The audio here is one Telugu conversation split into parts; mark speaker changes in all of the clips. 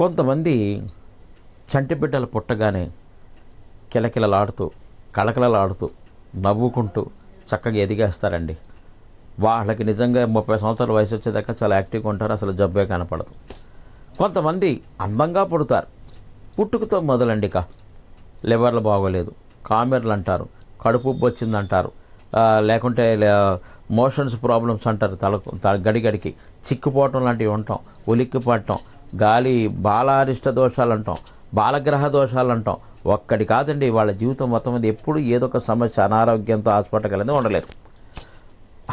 Speaker 1: కొంతమంది చంటిబిడ్డలు పుట్టగానే కిలకిలలాడుతూ కళకళలాడుతూ నవ్వుకుంటూ చక్కగా ఎదిగేస్తారండి. వాళ్ళకి నిజంగా ముప్పై సంవత్సరాల వయసు వచ్చేదాకా చాలా యాక్టివ్గా ఉంటారు అసలు జబ్బే కనపడదు. కొంతమంది అందంగా పుడతారు. పుట్టుకతో మొదలండి ఇక లివర్లు బాగోలేదు. కామెర్లు అంటారు. కడుపు ఉబ్బు వచ్చిందంటారు లేకుంటే మోషన్స్ ప్రాబ్లమ్స్ అంటారు తలకు గడిగడికి. చిక్కుపోవటం లాంటివి ఉంటాం. ఉలిక్కిపడటం. గాలి బాలారిష్ట దోషాలు అంటాం. బాలగ్రహ దోషాలు అంటాం. ఒక్కడి కాదండి వాళ్ళ జీవితం మొత్తం మీద ఎప్పుడు ఏదో ఒక సమస్య అనారోగ్యంతో హాస్పిటల్కి వెళ్ళి ఉండలేరు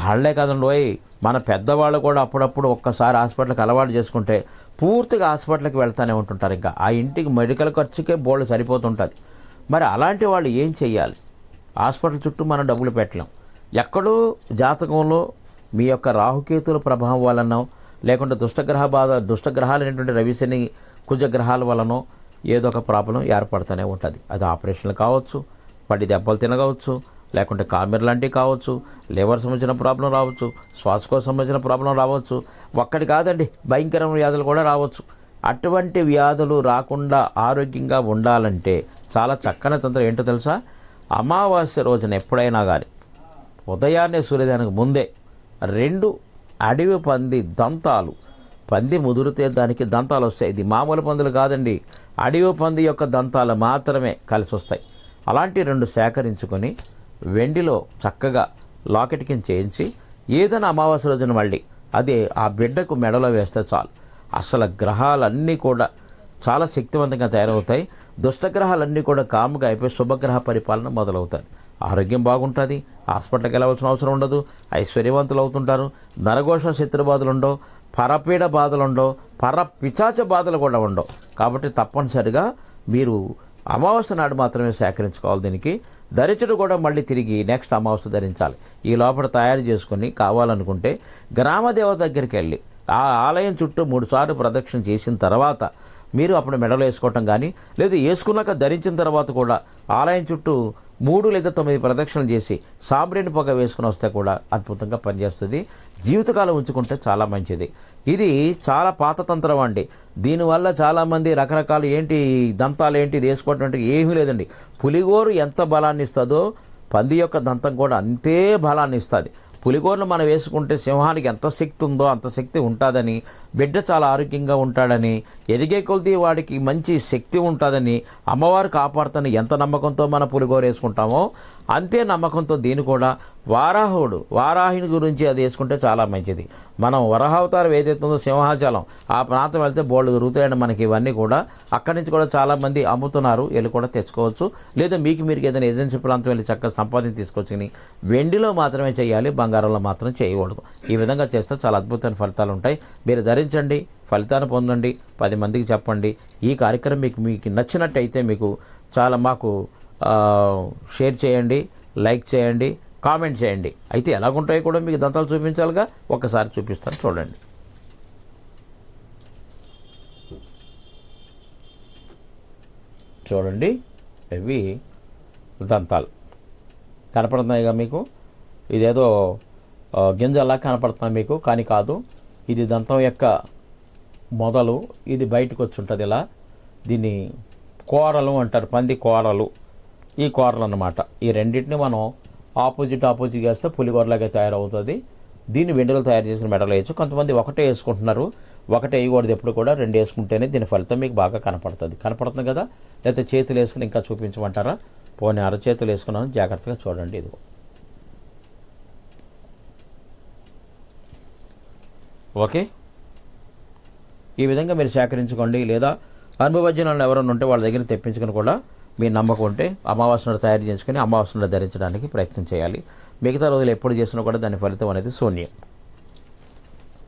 Speaker 1: వాళ్ళే కాదండి పోయి మన పెద్దవాళ్ళు కూడా అప్పుడప్పుడు ఒక్కసారి హాస్పిటల్కి అలవాటు చేసుకుంటే పూర్తిగా హాస్పిటల్కి వెళ్తూనే ఉంటుంటారు ఇంకా. ఆ ఇంటికి మెడికల్ ఖర్చుకే బోర్డు సరిపోతుంటుంది. మరి అలాంటి వాళ్ళు ఏం చేయాలి హాస్పిటల్ చుట్టూ మనం డబ్బులు పెట్టలేం. ఎక్కడో జాతకంలో మీ యొక్క రాహుకేతుల ప్రభావం వలనో లేకుంటే దుష్టగ్రహ బాధ దుష్టగ్రహాలు అనేటువంటి రవిశని కుజగ్రహాల వలనో ఏదో ఒక ప్రాబ్లం ఏర్పడుతూనే ఉంటుంది. అది ఆపరేషన్లు కావచ్చు పడి దెబ్బలు తినగవచ్చు లేకుంటే కామెర్ లాంటివి కావచ్చు లివర్ సంబంధించిన ప్రాబ్లం రావచ్చు శ్వాసకోశ సంబంధించిన ప్రాబ్లం రావచ్చు ఒక్కటి కాదండి భయంకరమైన వ్యాధులు కూడా రావచ్చు. అటువంటి వ్యాధులు రాకుండా ఆరోగ్యంగా ఉండాలంటే చాలా చక్కని తంత్రం ఏంటో తెలుసా? అమావాస్య రోజున ఎప్పుడైనా కానీ ఉదయాన్నే సూర్యోదయానికి ముందే రెండు అడవి పంది దంతాలు. పంది ముదిరితే దానికి దంతాలు వస్తాయి. ఇది మామూలు పందులు కాదండి. అడవి పంది యొక్క దంతాలు మాత్రమే కలిసి వస్తాయి. అలాంటి రెండు సేకరించుకొని వెండిలో చక్కగా లాకెట్ కింద చేయించి ఏదైనా అమావాస్య రోజున మళ్ళీ అదే ఆ బిడ్డకు మెడలో వేస్తే చాలు. అసలు గ్రహాలన్నీ కూడా చాలా శక్తివంతంగా తయారవుతాయి. దుష్టగ్రహాలన్నీ కూడా కాముగా అయిపోయి శుభగ్రహ పరిపాలన మొదలవుతాయి. ఆరోగ్యం బాగుంటుంది. హాస్పిటల్కి వెళ్ళవలసిన అవసరం ఉండదు. ఐశ్వర్యవంతులు అవుతుంటారు నరఘోష శత్రు బాధలు ఉండవు పరపీడ బాధలు ఉండవు పర పిచాచ బాధలు కూడా ఉండవు. కాబట్టి తప్పనిసరిగా మీరు అమావాస్య నాడు మాత్రమే సేకరించుకోవాలి దీనికి. ధరించడం కూడా మళ్ళీ తిరిగి నెక్స్ట్ అమావాస్య ధరించాలి. ఈ లోపల తయారు చేసుకొని కావాలనుకుంటే గ్రామదేవత దగ్గరికి వెళ్ళి ఆ ఆలయం చుట్టూ మూడుసార్లు ప్రదక్షిణ చేసిన తర్వాత మీరు అప్పుడు మెడలో వేసుకోవటం కానీ లేదా వేసుకున్నాక ధరించిన తర్వాత కూడా ఆలయం చుట్టూ మూడు లేదా తొమ్మిది ప్రదక్షిణలు చేసి సాంబ్రేణి పొగ వేసుకుని వస్తే కూడా అద్భుతంగా పనిచేస్తుంది. జీవితకాలం ఉంచుకుంటే చాలా మంచిది. ఇది చాలా పాత తంత్రం అండి. దీనివల్ల చాలామంది రకరకాల ఏంటి దంతాలు ఏంటి ఇది వేసుకోవటం అంటే ఏమీ లేదండి. పులిగోరు ఎంత బలాన్ని ఇస్తుందో పంది యొక్క దంతం కూడా అంతే బలాన్ని ఇస్తుంది. పులిగోరను మనం వేసుకుంటే సింహానికి ఎంత శక్తి ఉందో అంత శక్తి ఉంటుందని బిడ్డ చాలా ఆరోగ్యంగా ఉంటాడని ఎదిగే కొలది వాడికి మంచి శక్తి ఉంటుందని అమ్మవారు కాపాడుతని ఎంత నమ్మకంతో మన పులిగోర వేసుకుంటామో అంతే నమ్మకంతో దీన్ని కూడా వారాహుడు వారాహిని గురించి అది వేసుకుంటే చాలా మంచిది. మనం వరహావతారం ఏదైతే ఉందో సింహాచలం ఆ ప్రాంతం వెళ్తే బోల్డ్ దొరుకుతాయండి మనకి. ఇవన్నీ కూడా అక్కడి నుంచి కూడా చాలామంది అమ్ముతున్నారు. వెళ్ళి కూడా తెచ్చుకోవచ్చు. లేదా మీకు మీరు ఏదైనా ఏజెన్సీ ప్రాంతం వెళ్ళి చక్కగా సంపాదించి తీసుకొచ్చుకుని వెండిలో మాత్రమే చేయాలి బంగారంలో మాత్రం చేయకూడదు. ఈ విధంగా చేస్తే చాలా అద్భుతమైన ఫలితాలు ఉంటాయి. మీరు ధరించండి ఫలితాన్ని పొందండి పది మందికి చెప్పండి. ఈ కార్యక్రమం మీకు మీకు నచ్చినట్టయితే మీకు చాలా మాకు షేర్ చేయండి లైక్ చేయండి. కామెంట్ చేయండి. అయితే ఎలాగుంటాయో కూడా మీకు దంతాలు చూపించాలిగా. ఒక్కసారి చూపిస్తాను చూడండి. చూడండి. ఇవి దంతాలు. కనపడుతున్నాయిగా మీకు? ఇదేదో గింజలా కనపడుతున్నాయి మీకు? కానీ కాదు. ఇది దంతం యొక్క మొదలు. ఇది బయటకు వచ్చి ఉంటుంది ఇలా. దీన్ని కూరలు అంటారు. పంది కూరలు. ఈ కూరలు అన్నమాట. ఈ రెండింటిని మనం ఆపోజిట్ ఆపోజిట్ వేస్తే పులిగూరలాగా తయారవుతుంది. దీన్ని వెండిలో తయారు చేసుకుని మెడలు వేయచ్చు. కొంతమంది ఒకటే వేసుకుంటున్నారు. ఒకటే వేయకూడదు ఎప్పుడు కూడా. రెండు వేసుకుంటేనే దీని ఫలితం మీకు బాగా కనపడుతుంది. కనపడుతుంది కదా? లేకపోతే చేతులు వేసుకుని ఇంకా చూపించమంటారా? పోనీ అరచేతులు వేసుకున్నాను. జాగ్రత్తగా చూడండి ఇదిగో. ఓకే? ఈ విధంగా మీరు సేకరించుకోండి. లేదా అనుభవజ్ఞానాలు ఎవరైనా ఉంటే వాళ్ళ దగ్గర తెప్పించుకొని కూడా మీ నమ్మకం ఉంటే అమావాస్యను తయారు చేసుకుని అమావాస్యను ధరించడానికి ప్రయత్నం చేయాలి. మిగతా రోజులు ఎప్పుడు చేసినా కూడా దాని ఫలితం అనేది శూన్యం.